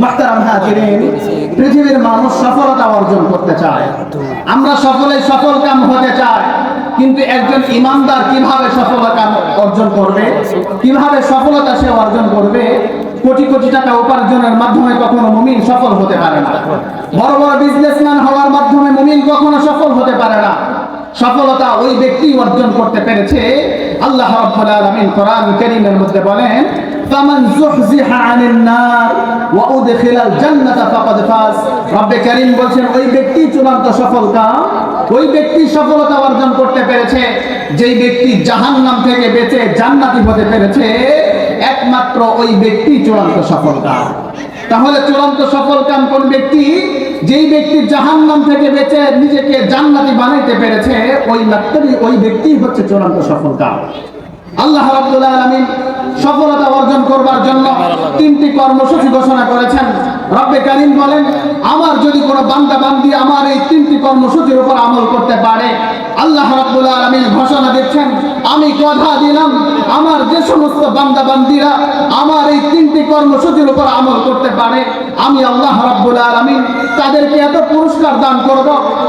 মাহতারাম হাজিরিন, পৃথিবীর মানুষ সফলতা অর্জন করতে চায়। আমরা সকলে সফল কাম হতে চাই, কিন্তু একজন ইমানদার কীভাবে সফলতা অর্জন করবে? কীভাবে সফলতা সে অর্জন করবে? কোটি কোটি টাকা উপার্জনের মাধ্যমে কখনো মুমিন সফল হতে পারে না। বড় বড় বিজনেসম্যান হওয়ার মাধ্যমে মুমিন কখনো সফল হতে পারে না। সফলতা ওই ব্যক্তি অর্জন করতে পেরেছে। আল্লাহ রাব্বুল আলামিন কোরআন কারীমের মধ্যে বলেন যুহজিহা আনিন নার ওয়া উদখিলাল জান্নাতা ফাকাদ ফাজ রব্বে কারীম বলছেন, ওই ব্যক্তি চূড়ান্ত সফলতা, ওই ব্যক্তি সফলতা অর্জন করতে পেরেছে। যেই ব্যক্তি জাহান্নাম থেকে বেঁচে জান্নাতি হতে পেরেছে, একমাত্র ওই ব্যক্তি চূড়ান্ত সফলতা। তাহলে চূড়ান্ত সফল কাম কোন ব্যক্তি? যেই ব্যক্তি জাহান্নাম থেকে বেঁচে নিজেকে জান্নাতি বানাইতে পেরেছে, ওই মাত্রই ওই ব্যক্তি হচ্ছে চূড়ান্ত সফল কাম আল্লাহ রাব্বুল সফলতা অর্জন করবার জন্য তিনটি কর্মসূচি ঘোষণা করেছেন। রব্বে কারীম বলেন, আমার যদি কোনো বান্দা বান্দি আমার এই তিনটি কর্মসূচির উপর আমল করতে পারে, আল্লাহ রাব্বুল আলামিন ঘোষণা দিচ্ছেন, আমি কথা দিলাম, আমার যে সমস্ত বান্দা বান্দিরা আমার এই তিনটি কর্মসূচির উপর আমল করতে পারে, আমি আল্লাহ রাব্বুল আলামিন তাদেরকে এত পুরস্কার দান করব,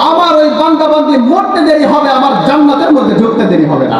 আমার ওই বান্দা বান্দি মরতে দেরি হবে, আমার জান্নাতের মধ্যে ঢুকতে দেরি হবে না।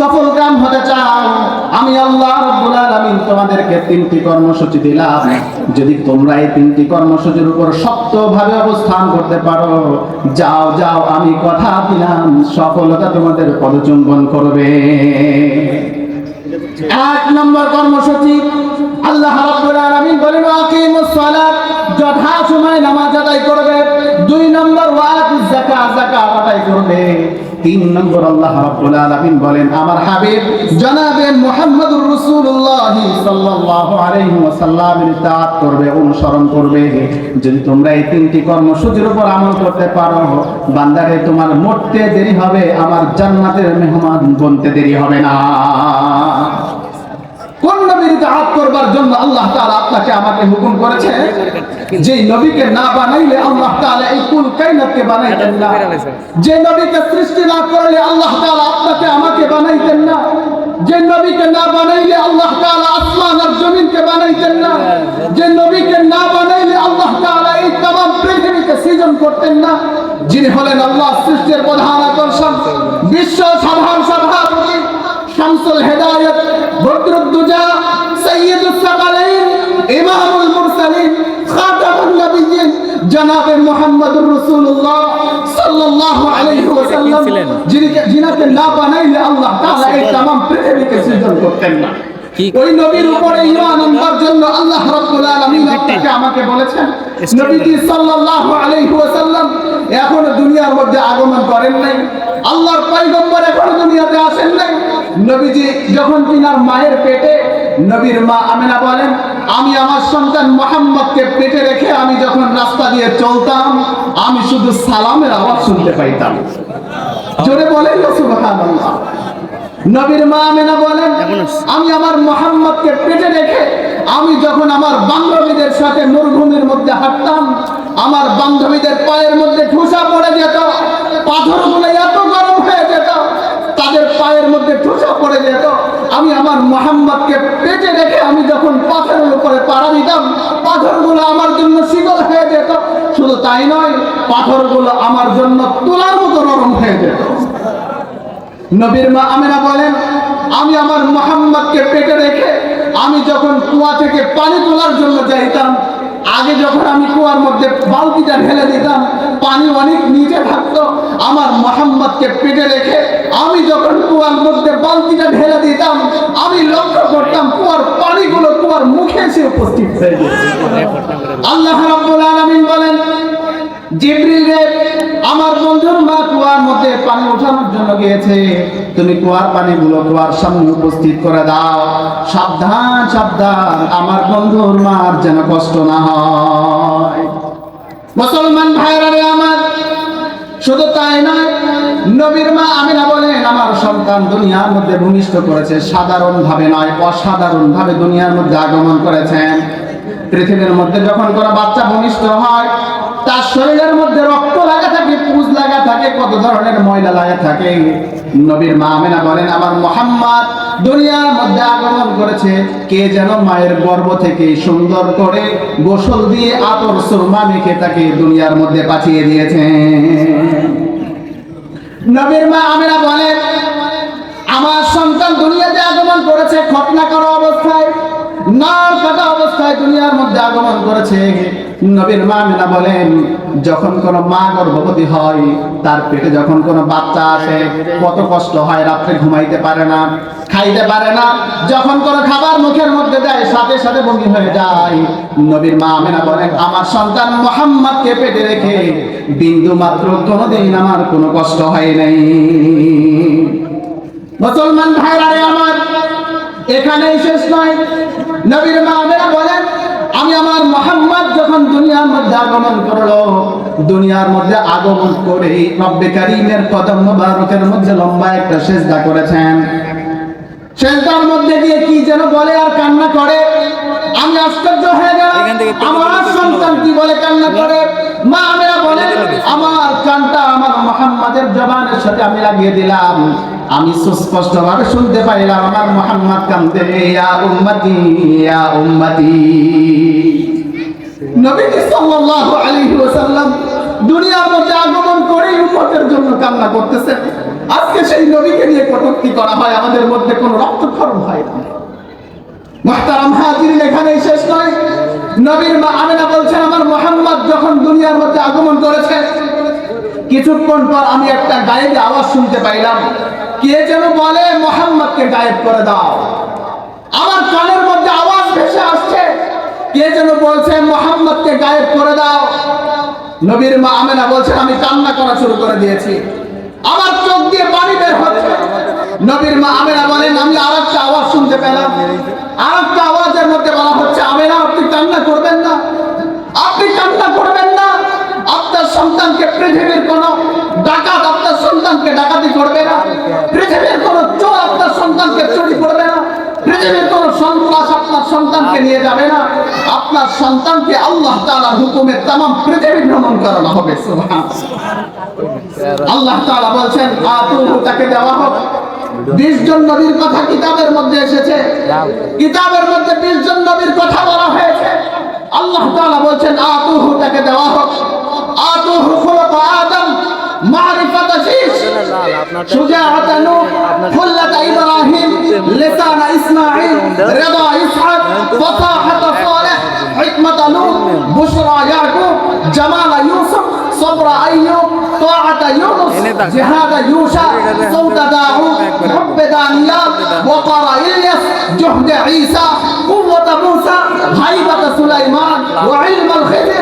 সফল কাম হতে চাও, আমি আল্লাহ রাব্বুল আলামিন তোমাদেরকে তিনটি কর্মসূচি দিলাম। যদি তোমরা এই তিনটি কর্মসূচির উপর শক্তভাবে অবস্থান করতে পারো, যাও যাও, আমি কথা দিলাম, সফলতা তোমাদের পদচুম্বন করবে। এক নম্বর কর্মসূচি, আল্লাহ রাব্বুল আলামিন বলেন, আকিমুস সালাত যথা সময় নামাজ আদায় করবে। দুই নম্বর ওয়াতুজ যাকাত যাকাত আদায় করবে। তিন নম্বর আল্লাহ রাব্বুল আলামিন বলেন, আমার হাবিব জনাবে মুহাম্মদুর রাসূলুল্লাহ সাল্লাল্লাহু আলাইহি ওয়াসাল্লামের ইতাআত করবে, অনুসরণ করবে। যদি তোমরা এই তিনটি কর্মসূচির উপর আমল করতে পারো বান্দারে তোমার মরতে দেরি হবে, আমার জান্নাতের মেহমান বনতে দেরি হবে না। কোন নবীর ইতাআত করবার জন্য আল্লাহ তাআলা আপনাকে আমাকে হুকুম করেছে যে নবীকে না বানাইলে আল্লাহ তাআলা এই কুল কায়নাতকে বানাইতেন না যে নবীকে সৃষ্টি না করলে আল্লাহ তাআলা আপনাকে আমাকে বানাইতেন না যে নবীকে না বানাইলে আল্লাহ তাআলা আসমান আর জমিনকে বানাইতেন না যে নবীকে না বানাইলে আল্লাহ তাআলা এই तमाम পৃথিবীকে সৃজন করতেন না যিনি হলেন আল্লাহ সৃষ্টির প্রধান আকর্ষণ বিশ্ব সাধারণ সভাপতি শামসুল হেদায়েত বদরুদ্দুজা সৈয়দুস সাকালাইন ইমামুল মুরসালিন খাতামুন নবিয়্যিন জনাবে মুহাম্মদুর রাসূলুল্লাহ সাল্লাল্লাহু আলাইহি ওয়াসাল্লাম যিনি যিনাকে না বানাইলে আল্লাহ তাআলা এই तमाम পৃথিবীকে সৃজন করতেন না কি? ওই নবীর উপরে ঈমান আনবার জন্য আল্লাহ রাব্বুল আলামিন আপনাকে আমাকে বলেছেন নবীজি সাল্লাল্লাহু আলাইহি ওয়াসাল্লাম এখনো দুনিয়ার মধ্যে আগমন করেন নাই আল্লাহর পয়গম্বর এখনো দুনিয়াতে আসেন নাই নবীজি যখন তিনার মায়ের পেটে নবীর মা আমেনা বলেন আমি আমার সন্তান মোহাম্মদকে পেটে রেখে আমি যখন রাস্তা দিয়ে চলতাম আমি শুধু সালামের আওয়াজ শুনতে পাইতাম। জোরে বলেন সুবহানাল্লাহ। নবীর মা আমেনা বলেন আমি আমার মোহাম্মদকে পেটে রেখে আমি যখন আমার বান্ধবীদের সাথে মরুভূমির মধ্যে হাঁটতাম আমার বান্ধবীদের পায়ের মধ্যে ঠুসা পড়ে যেত পাথরগুলো এত গরম হয়ে যেত তাদের পায়ের মধ্যে ঠুসা পড়ে যেত আমি আমার মোহাম্মদকে পেটে রেখে আমি যখন পাথরের উপরে পাড়া দিতাম পাথরগুলো আমার জন্য শীতল হয়ে যেত। শুধু তাই নয়, পাথরগুলো আমার জন্য তোলার মতো নরম হয়ে যেত। নবীর মা আমেরা বলেন, আমি আমার মোহাম্মদকে পেটে রেখে আমি যখন কুয়া থেকে পানি তোলার জন্য যাইতাম আগে যখন আমি কুয়ার মধ্যে বালতিটা ঢেলে দিতাম, পানি অনেক নিচে থাকতো, আমার মোহাম্মদকে পেটে রেখে আমি যখন কুয়ার মধ্যে বালতিটা ঢেলে দিতাম, আমি লক্ষ্য করতাম কুয়ার পানিগুলো কুয়ার মুখে এসে উপস্থিত হয়ে আল্লাহ রাব্বুল আলামিন বলেন না মুসলমান শুধু তাই নবীর মা আমিনা বলেন, আমার সন্তান দুনিয়ার মধ্যে ভূমিষ্ঠ করেছে সাধারণ ভাবে নয় অসাধারণ ভাবে দুনিয়ার মধ্যে আগমন করেছেন। পৃথিবীর মধ্যে যখন কোনো বাচ্চা ভূমিষ্ঠ হয় তার শরীরের মধ্যে রক্ত লাগা থাকে, পুজ লাগা থাকে, কত ধরনের ময়লা লাগা থাকে। নবীর মা আমেনা বলেন, আমার মোহাম্মদ দুনিয়ার মধ্যে আগমন করেছে, কে যেন মায়ের গর্ভ থেকে সুন্দর করে গোসল দিয়ে আতর সুরমা মেখে তাকে দুনিয়ার মধ্যে পাঠিয়ে দিয়েছে। নবীর মা আমেনা বলেন, আমার সন্তান দুনিয়াতে আগমন করেছে খতনা করা অবস্থায় নাল কাটা অবস্থায় দুনিয়ার মধ্যে আগমন করেছে। নবীর মা আমেনা বলেন, যখন কোন মা গর্ভবতী হয়, তার পেটে যখন কোন বাচ্চা আসে, কত কষ্ট হয়, রাত্রে ঘুমাইতে পারে না, খাইতে পারে না। যখন কোন খাবার মুখের মধ্যে দেয়, সাথে সাথে বমি হয়ে যায়। নবীর মা আমেনা বলেন, আমার সন্তান মোহাম্মদকে পেটে রেখে বিন্দু মাত্র কোনোদিন আমার কোনো কষ্ট হয় নাই। মুসলমান ভাইরা আমার, এখানেই শেষ নয়। নবীর মা বলেন আমি আমার মোহাম্মদ যখন দুনিয়ার মধ্যে আগমন করল দুনিয়ার মধ্যে আগমন করে রব্বে কারিমের কদম মোবারকের মধ্যে লম্বা একটা সেজদা করেছেন। সেজদার মধ্যে গিয়ে কি যেন বলে আর কান্না করে? আমি আশ্চর্য হয়ে গেলাম। আমার সন্তান কি বলে কান্না করে? মা আমেরা বলে আমার কানটা আমার মোহাম্মদের জবানের সাথে আমি লাগিয়ে দিলাম। আমি সুস্পষ্ট ভাবে শুনতে পাইলাম, আমার মোহাম্মদ কান্দে, ইয়া উম্মতি ইয়া উম্মতি। নবীজি সাল্লাল্লাহু আলাইহি ওয়াসাল্লাম দুনিয়ার মধ্যে আগমন করে উম্মতের জন্য কান্না করতেছেন। আজকে সেই নবীকে নিয়ে কটূক্তি করা হয়, আমাদের মধ্যে কোনো রক্তক্ষরণ হয় না। মুহতারাম হাজিরিন এখানেই শেষ নয়। নবীর মা আমেনা বলছেন, আমার মোহাম্মদ যখন দুনিয়ার মধ্যে আগমন করেছে কিছুক্ষণ পর আমি একটা গায়েবে আওয়াজ শুনতে পাইলাম। কে যেন বলে, মোহাম্মদকে গায়েব করে দাও। আমার কানের মধ্যে আওয়াজ ভেসে আসছে। কে যেন বলছে, মোহাম্মদকে গায়েব করে দাও। নবীর মা আমেনা বলছেন, আমি কান্না করা শুরু করে দিয়েছি। আমার চোখ দিয়ে পানি বের হচ্ছে। নবীর মা আমেনা বলেন, আমি আর একটা আওয়াজ শুনতে পেলাম। আর একটা আওয়াজের মধ্যে বলা হচ্ছে, আমেনা সন্তানকে পৃথিবীর কোন ডাকাত আপনার সন্তানকে ডাকাতি করবে না। পৃথিবীর কোন চোর আপনার সন্তানকে চুরি করবে না। পৃথিবীর কোন সন্ত্রাস আপনার সন্তানকে নিয়ে যাবে না। আপনার সন্তানকে আল্লাহ তাআলার হুকুমে তাম পৃথিবী ভ্রমণ করানো হবে আল্লাহ তাআলা বলছেন, আতুহু তাকে দেওয়া হোক। বিশ জন নবীর কথা কিতাবের মধ্যে এসেছে। কিতাবের মধ্যে বিশ জন নবীর কথা বলা হয়েছে। আল্লাহ তাআলা বলছেন, আতুহু তাকে দেওয়া হোক। আতুহু آدم معرفة جيش. شجاعة نوح خلة إبراهيم لسان إسماعيل رضا إسحاق فصاحة صالح حكمة نوح بشرى يعقوب جمال يوسف صبر أيوب طاعة يونس جهاد يوشع صوت داعود حب دانيال وقر إلياس جهد عيسى قوة موسى هيبة سليمان وعلم الخضر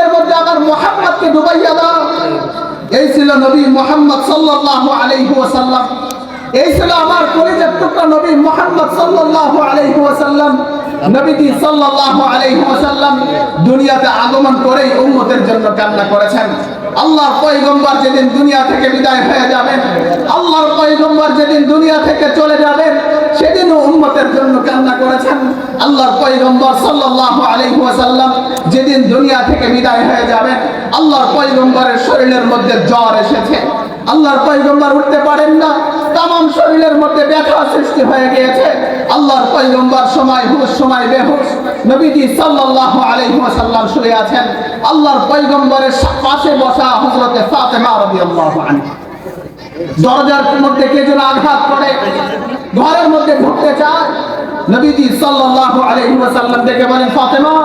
মধ্যে আমার মুহাম্মদকে ডুবাইয়া দাও। এই ছিল নবী মুহাম্মদ সাল্লাল্লাহু আলাইহি ওয়াসাল্লাম। এই ছিল আমার পরিচয় টুকরা নবী মুহাম্মদ সাল্লাল্লাহু আলাইহি ওয়াসাল্লাম। নবীজি দুনিয়াতে আগমন করেই উম্মতের জন্য কান্না করেছেন। আল্লাহর পয়গম্বর যেদিন দুনিয়া থেকে বিদায় হয়ে যাবেন, আল্লাহর পয়গম্বর যেদিন দুনিয়া থেকে চলে যাবেন, সেদিনও উম্মতের করেছেন? আল্লাহর পয়গম্বর সাল্লাল্লাহু আলাইহি ওয়াসাল্লাম যেদিন দুনিয়া থেকে বিদায় হয়ে যাবেন, আল্লাহর পয়গম্বরের শরীরের মধ্যে জ্বর এসেছে। আল্লাহর পয়গম্বর উঠতে পারেন না তাম শরীরের মধ্যে ব্যথা সৃষ্টি হয়ে গিয়েছে। আল্লাহর পয়গম্বর সময় হুশ, সময় বেহুশ। নবীজি সাল্লাল্লাহু আলাইহি ওয়াসাল্লাম শুয়ে আছেন। আল্লাহর পয়গম্বরের পাশে বসা হযরতে ফাতেমা রাদিয়াল্লাহু আনহা। দরজার মধ্যে কে যেন আঘাত করে, ঘরের মধ্যে ঢুকতে চায়। নবীজি সাল্লাল্লাহু আলাইহি ওয়াসাল্লাম দেখে বলেন, ফাতেমা,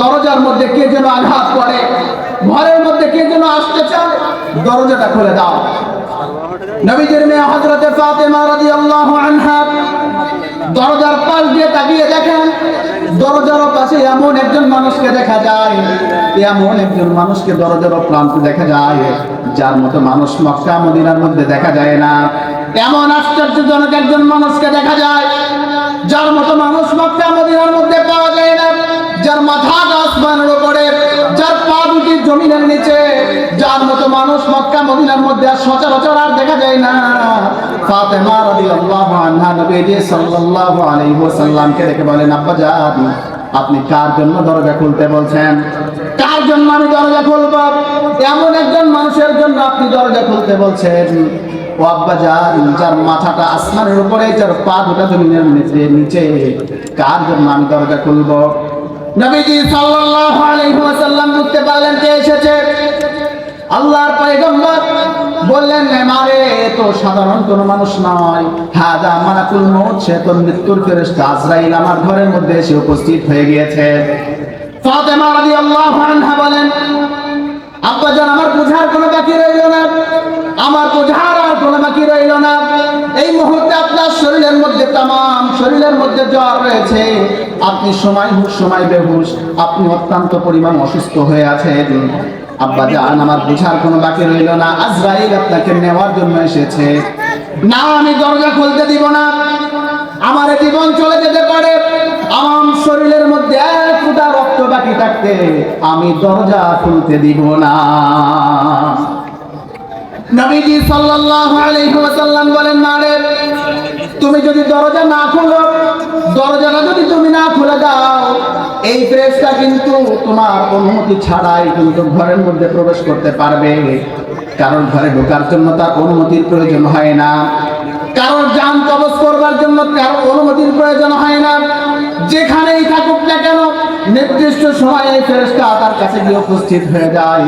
দরজার মধ্যে কে যেন আঘাত করে, ঘরের মধ্যে কে যেন আসতে চায়, দরজাটা খুলে দাও। নবীজির মেয়ে হযরতে ফাতেমা রাদিয়াল্লাহু আনহা দরজার পাশ দিয়ে তাকিয়ে দেখেন দরজার পাশে এমন একজন মানুষকে দেখা যায়, এমন একজন মানুষকে দরজার প্রান্ত দেখা যায়, যার মতো মানুষ মক্কা, মদিনার মধ্যে দেখা যায় না। এমন আশ্চর্যজনক একজন মানুষকে দেখা যায়, যার মতো মানুষ মক্কা, মদিনার মধ্যে পাওয়া যায় না। জমিনের নিচে, যার মতো মানুষ মক্কা, মদিনার মধ্যে আর সচরাচর আর দেখা যায় না। ফাতেমা রাদিয়াল্লাহু আনহা নবীজি সাল্লাল্লাহু আলাইহি ওয়াসাল্লামকে দেখে বলেন, আব্বা জান, আপনি কার জন্য দরজা খুলতে বলছেন? কার জন্য আমি দরজা খুলব? এমন একজন মানুষের জন্য আপনি দরজা খুলতে বলছেন? ও আব্বা যান যার মাথাটা আসমানের উপরে, যার পা দুটা জমিনের নিচে নিচে, কার জন্য আমি দরজা খুলব? নবীজি সাল্লাল্লাহু আলাইহি ওয়াসাল্লাম বুঝতে পারলেন, কে এসেছে? আল্লাহর পয়গম্বর বললেন মারে তো সাধারণ কোনো মানুষ নয়। হাজা মালাকুল মউত, সে তো মৃত্যুর ফেরেশতা আজরাইল আমার ঘরের মধ্যে এসে উপস্থিত হয়ে গিয়েছে। ফাতেমা রাদিয়াল্লাহু আনহা বলেন, আব্বা জান, আমার বুঝার কোনো বাকি রইল না। আমার বুঝার আর কোনো বাকি রইল না। এই মুহূর্তে আপনার শরীরের মধ্যে তামাম শরীরের মধ্যে জ্বর রয়েছে। আপনি সময় হুশ সময় বেহুশ, আপনি অত্যন্ত পরিমাণ অসুস্থ হয়ে আছেন। আব্বা, জান, আমার বুঝার কোনো বাকি রইল না। আজরাইল আপনাকে নেওয়ার জন্য এসেছে। না, আমি দরজা খুলতে দিব না। আমার জীবন চলে যেতে পারে। আমার শরীরের মধ্যে এক ফুটা রক্ত বাকি থাকতে আমি দরজা খুলতে দিব না। নবীজি সাল্লাল্লাহু আলাইহি ওয়াসাল্লাম বলেন মারে তুমি যদি দরজা না খুলো, দরজাটা যদি তুমি না খুলে দাও, এই ফ্রেশটা কিন্তু তোমার অনুমতি ছাড়াই কিন্তু ঘরের মধ্যে প্রবেশ করতে পারবে। কারণ ঘরে ঢোকার জন্য তার অনুমতির প্রয়োজন হয় না। কারোর যান কবজ করবার জন্য কারও অনুমতির প্রয়োজন হয় না। যেখানেই থাকুক না কেন নির্দিষ্ট সময়ে ফেরেশতা তার কাছে গিয়ে উপস্থিত হয়ে যায়।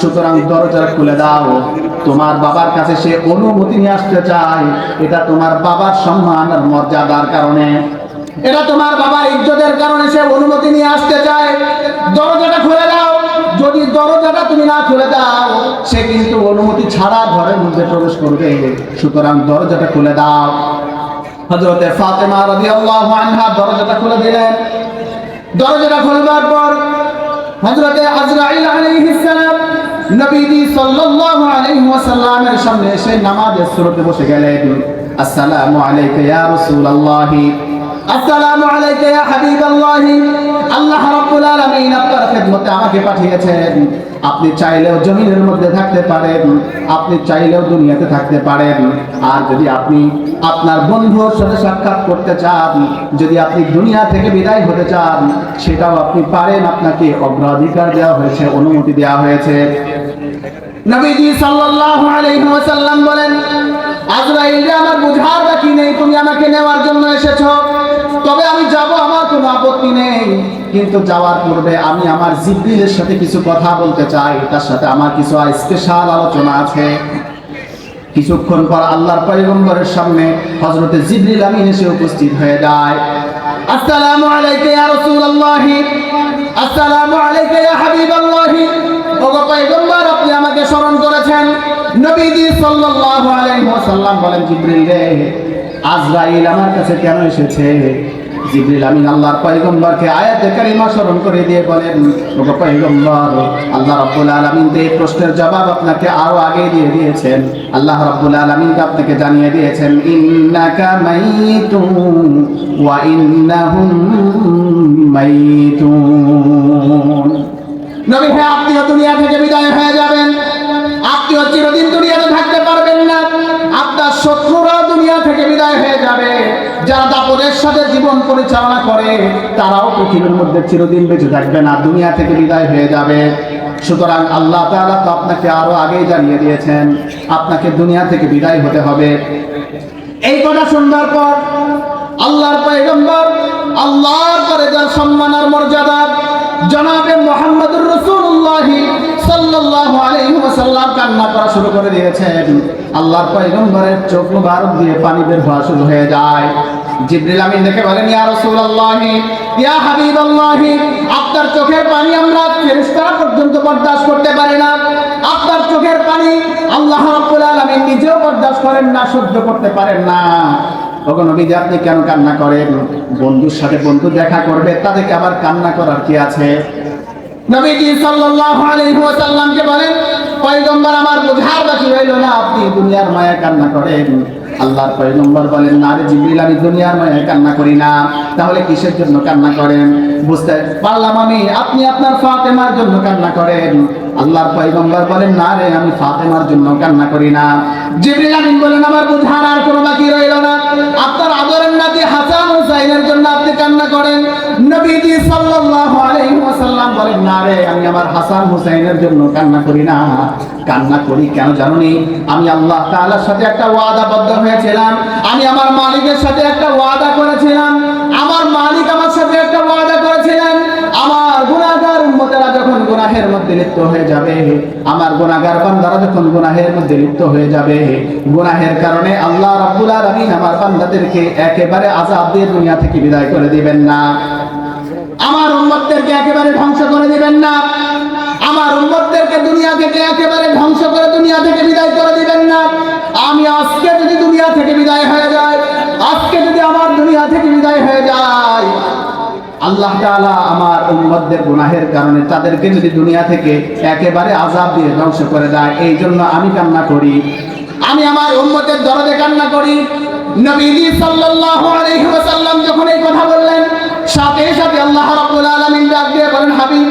সুতরাং দরজা খুলে দাও। তোমার বাবার কাছে সে অনুমতি নিয়ে আসতে চায়। এটা তোমার বাবার সম্মান আর মর্যাদার কারণে। এটা তোমার বাবার ইজ্জতের কারণে সে অনুমতি নিয়ে আসতে চায়। দরজাটা খুলে দাও। যদি দরজাটা তুমি না খুলে দাও, সে কিন্তু অনুমতি ছাড়া ঘরের মধ্যে প্রবেশ করবে। সুতরাং দরজাটা খুলে দাও। হযরতে ফাতেমা রাদিয়াল্লাহু আনহা দরজাটা খুলে দিলেন। দরজাটা খোলবার পর হযরতে আজরাইল আলাইহিস সালাম নবীজি সাল্লাল্লাহু আলাইহি ওয়াসাল্লামের সামনে এসে নামাজের সুরতে বসে গেলেন। আসসালামু আলাইকা ইয়া রাসূলুল্লাহ। আসসালামু আলাইকা ইয়া হাবিবাল্লাহ। আল্লাহ রাব্বুল আলামিন আপনার খেদমতে আমাকে পাঠিয়েছেন। আপনি চাইলেও জমিনের মধ্যে থাকতে পারেন, আপনি চাইলেও দুনিয়াতে থাকতে পারেন। আর যদি আপনি আপনার বন্ধুর সাথে সাক্ষাৎ করতে চান, যদি আপনি দুনিয়া থেকে বিদায় হতে চান, সেটাও আপনি পারেন। আপনাকে অগ্রাধিকার দেওয়া হয়েছে, অনুমতি দেওয়া হয়েছে। আমি যাব, আমার কোনো আপত্তি নেই। কিন্তু যাওয়ার পূর্বে আমি আমার জিব্রিলের সাথে কিছু কথা বলতে চাই। তার সাথে আমার কিছু স্পেশাল আলোচনা আছে। কিছুক্ষণ পর আল্লাহর পয়গম্বরের সামনে হজরতে জিবরিল আমিন এসে উপস্থিত হয়ে যায়। আসসালামু আলাইকা ইয়া রাসূলুল্লাহি। আসসালামু আলাইকা ইয়া হাবিবাল্লাহি। ওগো পয়গম্বর, আপনি আমাকে স্মরণ করেছেন। নবীজি সাল্লাল্লাহু আলাইহি ওয়াসাল্লাম বলেন, জিবরিল রে, আজরাইল আমার কাছে কেন এসেছে? জিবরিল আমিন আল্লাহর পয়গম্বরকে আয়াতে কারিমা স্মরণ করে দিয়ে বলেন পয়গম্বর, আল্লাহ রাব্বুল আলামিন এই প্রশ্নের জবাব আপনাকে আরও আগে দিয়ে দিয়েছেন। আল্লাহ রাব্বুল আলামিন আপনাকে জানিয়ে দিয়েছেন, ইন্নাকা মাইতুন ওয়া ইন্নাহুম মাইতুন। নবী হ্যাঁ আপনিও দুনিয়া থেকে বিদায় হয়ে যাবেন। আপনিও চিরদিন দুনিয়াতে থাকতে পারবেন না। আপনার শত্রুরা দুনিয়া থেকে বিদায় হয়ে যাবে। যারা দাপদের সাথে জীবন পরিচালনা করে, তারাও পৃথিবীর মধ্যে চিরদিন বেঁচে থাকবে না, দুনিয়া থেকে বিদায় হয়ে যাবে। সুতরাং আল্লাহ তাআলা তো আপনাকে আরও আগেই জানিয়ে দিয়েছেন, আপনাকে দুনিয়া থেকে বিদায় হতে হবে। এই কথা শুনবার পর আল্লাহর পয়গম্বর, আল্লাহর পরে যার সম্মান আর মর্যাদা জনাবে মোহাম্মদুর রাসূলুল্লাহ সাল্লাল্লাহু আলাইহি কান্না করা শুরু করে দিয়েছেন। আল্লাহর পয়গম্বরের চোখ মুবারক দিয়ে পানি বের হওয়া শুরু হয়ে যায়। জিবরিল আমিন দেখে বলেন, ইয়া রাসূলুল্লাহ, ইয়া হাবিবাল্লাহি, আপনার চোখের পানি আমরা ফেরেশতারা পর্যন্ত বরদাস্ত করতে পারি না। আপনার চোখের পানি আল্লাহ রাব্বুল আলামিন নিজেও বরদাস্ত করেন না, সহ্য করতে পারেন না। ওগো নবীজি, আপনি কেন কান্না করেন? বন্ধুর সাথে বন্ধু দেখা করবে, তাদেরকে আবার কান্না করার কি আছে? নবীজি সাল্লাল্লাহু আলাইহি ওয়াসাল্লামকে বলেন, পয়গম্বর আমার বুঝার বাকি রইল না, আপনি দুনিয়ার মায়া কান্না করেন। আল্লাহর পয়গম্বর বলেন না রে জিবরিল, আমি দুনিয়ার মায়া কান্না করি না। তাহলে কিসের জন্য কান্না করেন? বুঝতে পারলাম আমি, আপনি আপনার ফাতেমার জন্য কান্না করেন। আল্লাহর পয়গম্বর বলেন না রে আমি ফাতেমার জন্য কান্না করি না। জিবরিল আমিন বলেন, আমার বুঝার আর কোনো বাকি রইল না। আপনার আদরের নাতি হাসান হুসাইনের জন্য আপনি কান্না করেন। নবীজি সাল্লাল্লাহু আলাইহি ওয়াসাল্লাম বলেন, না রে, আমি আমার হাসান হুসাইনের জন্য কান্না করি না। কান্না করি কেন জানুনি? আমি আল্লাহ তাআলার সাথে একটা ওয়াদাবদ্ধ হয়েছিলাম। আমি আমার মালিকের সাথে একটা ওয়াদা করেছিলাম। আমার মালিক আমার সাথে একটা ওয়াদা করেছিলেন। আমার গুনাহগার উম্মতেরা যখন গুনাহের মধ্যে লিপ্ত হয়ে যাবে, আমার গুনাহগার বান্দারা যখন গুনাহের মধ্যে লিপ্ত হয়ে যাবে, গুনাহের কারণে আল্লাহ রাব্বুল আলামিন আমার বান্দাদেরকে একেবারে আযাব দিয়ে দুনিয়া থেকে বিদায় করে দিবেন না। আমার উম্মতদেরকে একেবারে ধ্বংস করে দিবেন না। আমার উম্মতদেরকে দুনিয়া থেকে একেবারে ধ্বংস করে দুনিয়া থেকে বিদায় করে দিবেন না। আমি আজকে যদি দুনিয়া থেকে বিদায় হয়ে যায় আজকে যদি আমার দুনিয়া থেকে বিদায় হয়ে যায় আল্লাহ তাআলা আমার উম্মতদের গুনাহের কারণে তাদেরকে যদি দুনিয়া থেকে একেবারে আযাব দিয়ে ধ্বংস করে দেয়, এই জন্য আমি কান্না করি। আমি আমার উম্মতের দরদে কান্না করি। নবীজি সাল্লাল্লাহু আলাইহি ওয়াসাল্লাম যখন এই কথা বললেন সাথে সাথে আল্লাহ রাব্বুল আলামিন ডাক দিয়ে বলেন, হাবিব,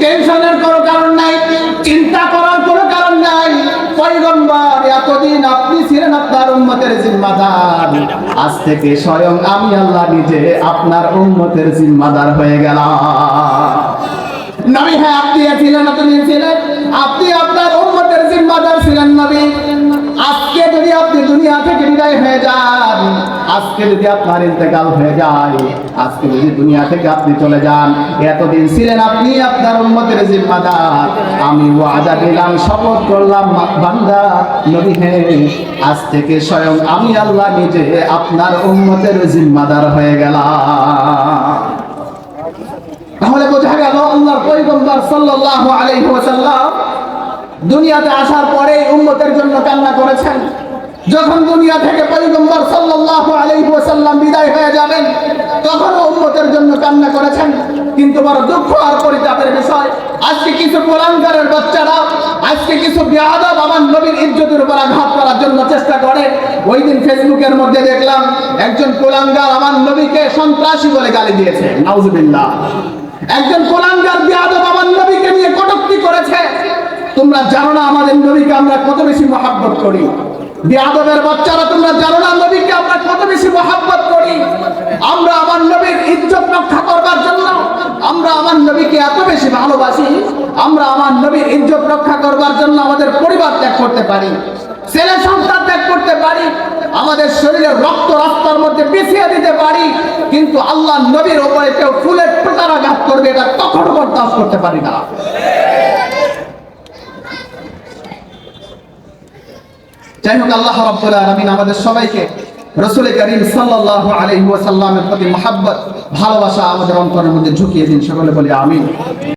টেনশনের কোনো কারণ নাই, চিন্তা করার কোনো কারণ নাই। পয়গম্বর, এতদিন আপনি ছিলেন আপনার উম্মতের জিম্মাদার। আজ থেকে স্বয়ং আমি আল্লাহ নিজে আপনার উম্মতের জিম্মাদার হয়ে গেলাম। নবী হ্যাঁ আপনি ছিলেন আপনি ছিলেন। আপনি আপনার উম্মতের জিম্মাদার ছিলেন, নবী। আজকে যদি আপনি দুনিয়া থেকে বিদায় হয়ে যান আজকে যদি আপনার ইন্তেকাল হয়ে যায়, আজকে যদি দুনিয়া থেকে আপনি চলে যান, এতদিন ছিলেন আপনি আপনার উম্মতের জিম্মাদার। আমি ওয়াদা দিলাম, শপথ করলাম বান্দা, নবী হে, আজ থেকে স্বয়ং আমি আল্লাহ নিজে আপনার উম্মতের জিম্মাদার হয়ে গেলাম। তাহলে বোঝা গেল আল্লাহর পয়গম্বর সাল্লাল্লাহু আলাইহি ওয়াসাল্লাম দুনিয়াতে আসার পরে উম্মতের জন্য কান্না করেছেন। যখন দুনিয়া থেকে পয়গম্বর সাল্লাল্লাহু আলাইহি ওয়াসাল্লাম বিদায় হয়ে যাবেন তখন উম্মতের জন্য কান্না করেছেন। কিন্তু বড় দুঃখ আর পরিতাপের বিষয়, আজকে কিছু কোরআনকারের বাচ্চারা, আজকে কিছু বেয়াদব আমার নবীর ইজ্জতের উপর আঘাত করার জন্য চেষ্টা করে। ওই দিন ফেসবুকের মধ্যে দেখলাম, একজন কোরআনকার আমার নবীকে সন্ত্রাসী বলে গালি দিয়েছে। নাউজুবিল্লাহ। একজন কোরআনকার বিয়াদব আমার নবীকে নিয়ে কটূক্তি করেছে। তোমরা জানো না আমাদের নবীকে আমরা কত বেশি মহাব্বত করি। বিয়াদবের বাচ্চারা তোমরা জানো না, নবীকে আমরা কত বেশি মহাব্বত করি। আমরা আমার নবীর ইজ্জত রক্ষা করবার জন্য, আমরা আমার নবীকে এত বেশি ভালোবাসি, আমরা আমার নবীর ইজ্জত রক্ষা করবার জন্য আমাদের পরিবার ত্যাগ করতে পারি, ছেলে সন্তান ত্যাগ করতে পারি, আমাদের শরীরের রক্ত রাস্তার মধ্যে পিছিয়ে দিতে পারি, কিন্তু আল্লাহ নবীর ওপরে কেউ ফুলের টোটার আঘাত করবে এটা কখনো বরদাস্ত করতে পারি না। যাই হোক, আল্লাহ রাব্বুল আলামিন আমাদের সবাইকে রসুল করিম সাল্লাল্লাহু আলাইহি প্রতি মহাব্বত, ভালোবাসা আমাদের অন্তরের মধ্যে ঝুঁকিয়ে দিন। সকলে বলি আমিন।